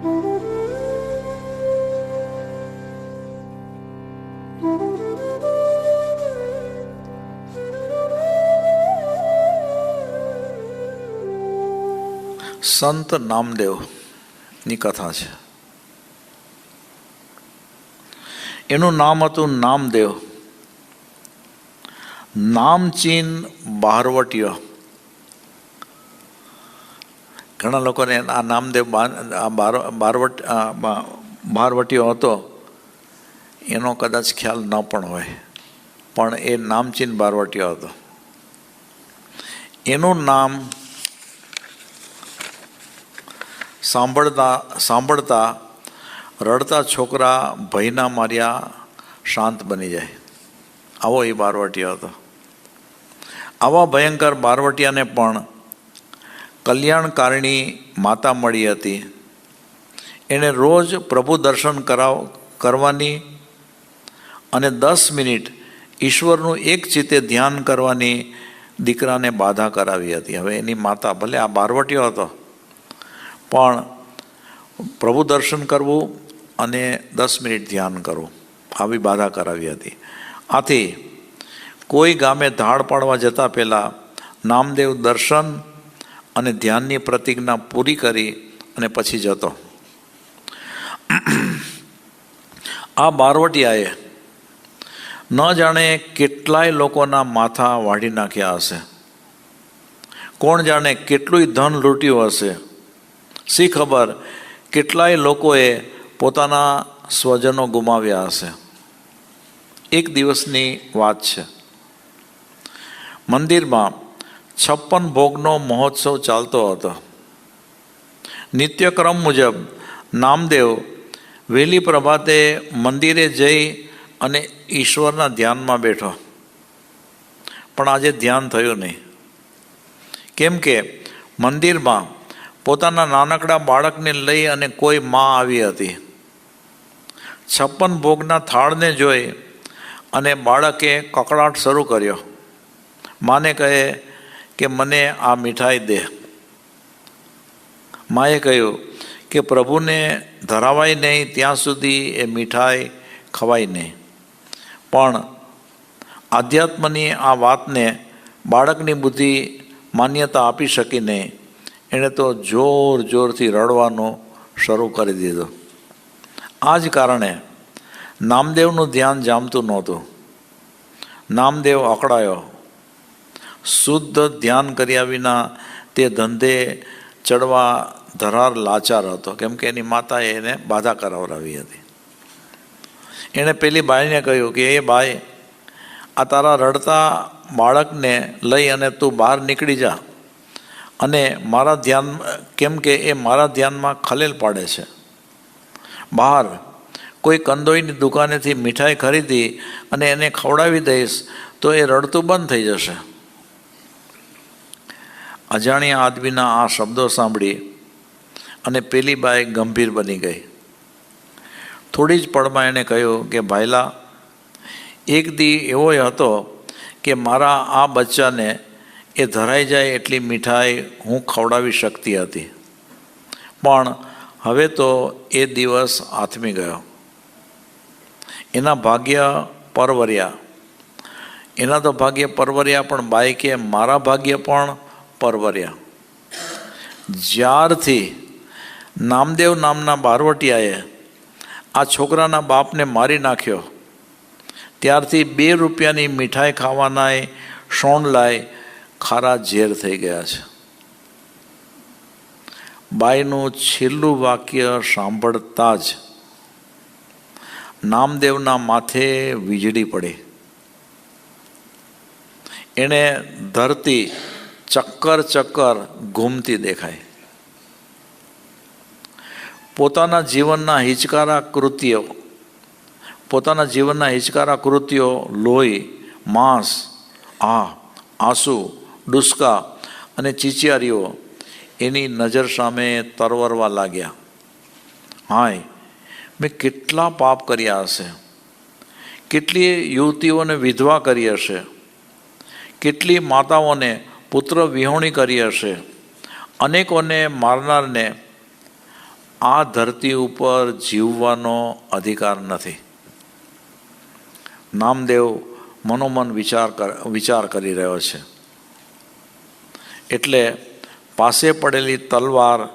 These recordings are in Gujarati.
સંત નામદેવની કથા છે. એનું નામ હતું નામદેવ. નામચીન બહારવટીય ઘણા લોકોને આ નામદેવ બારવટ બારવટીઓ હતો, એનો કદાચ ખ્યાલ ન પણ હોય. પણ એ નામચીન બારવટીયો હતો. એનું નામ સાંભળતા સાંભળતા રડતા છોકરા ભયના માર્યા શાંત બની જાય. આવો એ બારવટીયો હતો. આવા ભયંકર બારવટિયાને પણ કલ્યાણકારિણી માતા મળી હતી. એણે રોજ પ્રભુ દર્શન કરાવ, કરવાની અને દસ મિનિટ ઈશ્વરનું એક ચિત્તે ધ્યાન કરવાની દીકરાને બાધા કરાવી હતી. હવે એની માતા ભલે આ બારવટીયો હતો, પણ પ્રભુ દર્શન કરવું અને દસ મિનિટ ધ્યાન કરવું, આવી બાધા કરાવી હતી. આથી કોઈ ગામે ધાડ પાડવા જતાં પહેલાં નામદેવ દર્શન અને ધ્યાનની પ્રતિજ્ઞા પૂરી કરી અને પછી જતો. આ બારવટિયાએ ન જાણે કેટલાય લોકોના માથા વાઢી નાખ્યા હશે. કોણ જાણે કેટલું ધન લૂંટ્યું હશે. શી ખબર કેટલાય લોકોએ પોતાના સ્વજનો ગુમાવ્યા હશે. એક દિવસની વાત છે. મંદિરમાં છપ્પન ભોગનો મહોત્સવ ચાલતો હતો. નિત્યક્રમ મુજબ નામદેવ વહેલી પ્રભાતે મંદિરે જઈ અને ઈશ્વરના ધ્યાનમાં બેઠો. પણ આજે ધ્યાન થયું નહીં. કેમ કે મંદિરમાં પોતાના નાનકડા બાળકને લઈ અને કોઈ માં આવી હતી. છપ્પન ભોગના થાળને જોઈ અને બાળકે કકડાટ શરૂ કર્યો. માને કહે કે મને આ મીઠાઈ દે. માએ કહ્યું કે પ્રભુને ધરાવાય નહીં, ત્યાં સુધી એ મીઠાઈ ખવાય નહીં. પણ આધ્યાત્મની આ વાતને બાળકની બુદ્ધિ માન્યતા આપી શકી નહીં એણે તો જોર જોરથી રડવાનું શરૂ કરી દીધું. આ જ કારણે નામદેવનું ધ્યાન જામતું નહોતું. નામદેવ અકળાયો. શુદ્ધ ધ્યાન કર્યા વિના તે ધંધે ચડવા ધરાર લાચાર હતો. કેમ કે એની માતાએ એને બાધા કરાવરાવી હતી. એણે પેલી બાઈને કહ્યું કે, એ બાઈ, આ તારા રડતા બાળકને લઈ અને તું બહાર નીકળી જા. અને મારા ધ્યાન, કેમ કે એ મારા ધ્યાનમાં ખલેલ પાડે છે. બહાર કોઈ કંદોઈની દુકાનેથી મીઠાઈ ખરીદી અને એને ખવડાવી દઈશ તો એ રડતું બંધ થઈ જશે. અજાણ્યા આદમીના આ શબ્દો સાંભળી અને પેલી બાઈ ગંભીર બની ગઈ. થોડી જ પળમાં એણે કહ્યું કે, ભાઈલા, એક દી એવો હતો કે મારા આ બચ્ચાને એ ધરાઈ જાય એટલી મીઠાઈ હું ખવડાવી શકતી હતી. પણ હવે તો એ દિવસ આથમી ગયો. એના ભાગ્ય પરવર્યા. એના તો ભાગ્ય પરવર્યા પણ બાઈકે મારા ભાગ્ય પણ પરવર્યા. જ્યારથી નામદેવ નામના બારવટિયાએ આ છોકરાના બાપને મારી નાખ્યો, ત્યારથી બે રૂપિયાની મીઠાઈ ખાવાનાય શોણલાય ખારા ઝેર થઈ ગયા છે. બાઈનું છેલ્લું વાક્ય સાંભળતા જ નામદેવના માથે વીજળી પડી. એણે ધરતી ચક્કર ચક્કર ઘૂમતી દેખાય. પોતાના જીવનના હિચકારા કૃત્યો, પોતાના જીવનના હિચકારા કૃત્યો, લોહી, માંસ, આ, આંસુ, ડુસકા અને ચીચિયારીઓ એની નજર સામે તરવરવા લાગ્યા. હાય, મેં કેટલા પાપ કર્યા હશે. કેટલી યુવતીઓને વિધવા કરી હશે. કેટલી માતાઓને પુત્ર વિહોણી કરી હશે. અનેકોને મારનારને આ ધરતી ઉપર જીવવાનો અધિકાર નથી. નામદેવ મનોમન વિચાર વિચાર કરી રહ્યો છે. એટલે પાસે પડેલી તલવાર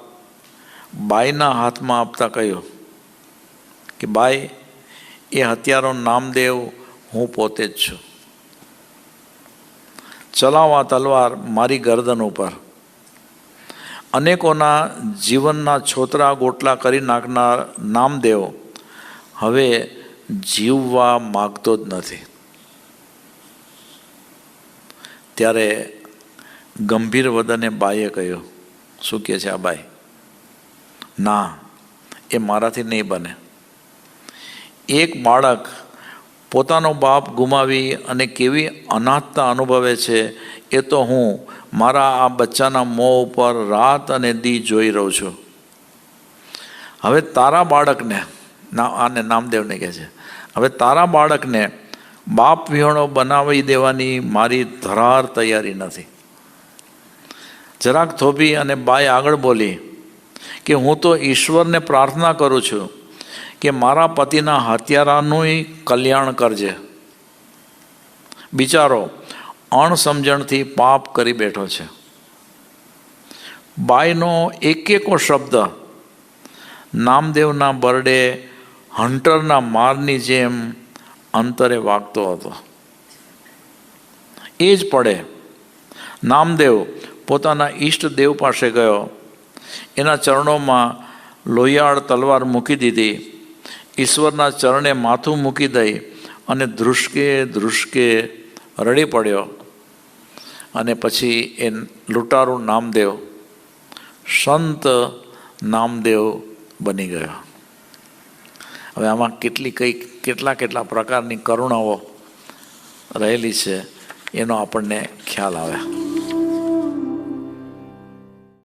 બાઈના હાથમાં આપતા કહ્યું કે, બાઈ, એ હત્યારો નામદેવ, હું પોતે જ છું. ચલાવો તલવાર મારી ગરદન ઉપર. અનેકોના જીવનના છોતરા ગોટલા કરી નાખનાર નામદેવ હવે જીવવા માગતો જ નથી. ત્યારે ગંભીર વદને બાઈએ કહ્યું, શું કહે છે આ બાઈ? ના, એ મારાથી નહીં બને. એક બાળક પોતાનો બાપ ગુમાવી અને કેવી અનાથતા અનુભવે છે, એ તો હું મારા આ બચ્ચાના મોં ઉપર રાત અને દી જોઈ રહું છું. હવે તારા બાળકને આને નામદેવને કહે છે. હવે તારા બાળકને બાપ વિહોણો બનાવી દેવાની મારી ધરાર તૈયારી નથી. જરાક થોભી અને બાય આગળ બોલી કે હું તો ઈશ્વરને પ્રાર્થના કરું છું કે મારા પતિના હત્યારાનું કલ્યાણ કરજે. બિચારો અણસમજણથી પાપ કરી બેઠો છે. બાઈનો એક એકો શબ્દ, નામદેવના બરડે હન્ટરના મારની જેમ અંતરે વાગતો હતો. એ જ પડે. નામદેવ પોતાના ઈષ્ટ દેવ પાસે ગયો. એના ચરણોમાં લોહિયાળ તલવાર મૂકી દીધી. ઈશ્વરના ચરણે માથું મૂકી દઈ અને ધ્રુસકે ધ્રુસકે રડી પડ્યો. અને પછી એ લૂંટારું નામદેવ, સંત નામદેવ બની ગયો. હવે આમાં કેટલી કઈ કેટલા કેટલા પ્રકારની કરુણાઓ રહેલી છે, એનો આપણને ખ્યાલ આવે.